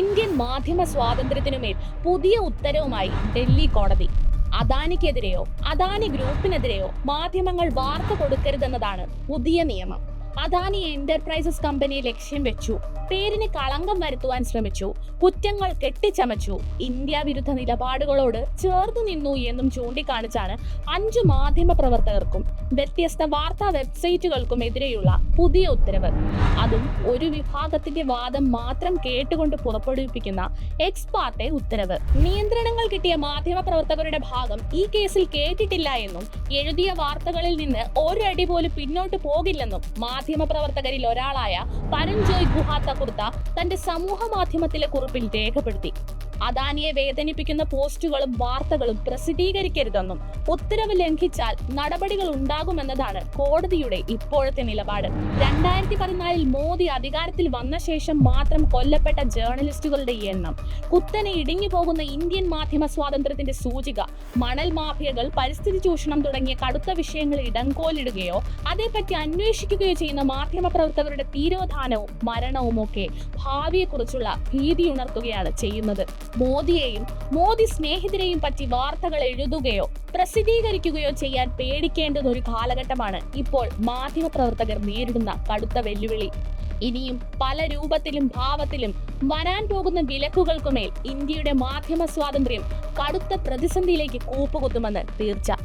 Indian മാധ്യമ സ്വാതന്ത്ര്യത്തിനുമേൽ പുതിയ ഉത്തരവുമായി ഡൽഹി കോടതി. അദാനിക്കെതിരെയോ അദാനി ഗ്രൂപ്പിനെതിരെയോ മാധ്യമങ്ങൾ വാർത്ത കൊടുക്കരുതെന്നതാണ് പുതിയ നിയമം. അദാനി എന്റർപ്രൈസസ് കമ്പനി ലക്ഷ്യം വെച്ചു. പേരിന് കളങ്കം വരുത്തുവാൻ ശ്രമിച്ചു. കുറ്റങ്ങൾ കെട്ടിച്ചമച്ചു. ഇന്ത്യ വിരുദ്ധ നിലപാടുകളോട് ചേർന്നു നിന്നു എന്നും ചൂണ്ടിക്കാണിച്ചാണ് അഞ്ചു മാധ്യമ പ്രവർത്തകർക്കും വ്യത്യസ്ത വാർത്താ വെബ്സൈറ്റുകൾക്കും എതിരെയുള്ള പുതിയ ഉത്തരവ്. അതും ഒരു വിഭാഗത്തിന്റെ വാദം മാത്രം കേട്ടുകൊണ്ട് പുറപ്പെടുവിപ്പിക്കുന്ന എക്സ്പാർട്ടെ ഉത്തരവ്. നിയന്ത്രണങ്ങൾ കിട്ടിയ മാധ്യമ പ്രവർത്തകരുടെ ഭാഗം ഈ കേസിൽ കേട്ടിട്ടില്ല എന്നും എഴുതിയ വാർത്തകളിൽ നിന്ന് ഒരടി പോലും പിന്നോട്ട് പോകില്ലെന്നും മാധ്യമ പ്രവർത്തകരിൽ ഒരാളായ പരഞ്ജോയ് ഗുഹ തകുർത്ത തന്റെ സമൂഹ മാധ്യമത്തിലെ കുറിപ്പിൽ രേഖപ്പെടുത്തി അദാനിയെ വേദനിപ്പിക്കുന്ന പോസ്റ്റുകളും വാർത്തകളും പ്രസിദ്ധീകരിക്കരുതെന്നും ഉത്തരവ് ലംഘിച്ചാൽ നടപടികൾ ഉണ്ടാകുമെന്നതാണ് കോടതിയുടെ ഇപ്പോഴത്തെ നിലപാട്. രണ്ടായിരത്തി പതിനാലിൽ മോദി അധികാരത്തിൽ വന്ന ശേഷം മാത്രം കൊല്ലപ്പെട്ട ജേർണലിസ്റ്റുകളുടെ എണ്ണം. കുത്തനെ ഇടിഞ്ഞു പോകുന്ന ഇന്ത്യൻ മാധ്യമ സ്വാതന്ത്ര്യത്തിന്റെ സൂചിക മണൽ മാഫിയകൾ പരിസ്ഥിതി ചൂഷണം തുടങ്ങിയ കടുത്ത വിഷയങ്ങൾ ഇടംകോലിടുകയോ അതേപ്പറ്റി അന്വേഷിക്കുകയോ ചെയ്യുന്ന മാധ്യമ പ്രവർത്തകരുടെ തീരോധാനവും മരണവും ഒക്കെ ഭാവിയെക്കുറിച്ചുള്ള ഭീതിയുണർത്തുകയാണ് ചെയ്യുന്നത്. മോദിയെയും മോദി സ്നേഹിതരെയും പറ്റി വാർത്തകൾ എഴുതുകയോ പ്രസിദ്ധീകരിക്കുകയോ ചെയ്യാൻ പേടിക്കേണ്ടുന്ന ഒരു കാലഘട്ടമാണ് ഇപ്പോൾ മാധ്യമപ്രവർത്തകർ നേരിടുന്ന കടുത്ത വെല്ലുവിളി. ഇനിയും പല രൂപത്തിലും ഭാവത്തിലും വരാൻ പോകുന്ന വിലക്കുകൾക്കുമേൽ ഇന്ത്യയുടെ മാധ്യമ സ്വാതന്ത്ര്യം കടുത്ത പ്രതിസന്ധിയിലേക്ക് കൂപ്പുകുത്തുമെന്ന് തീർച്ച.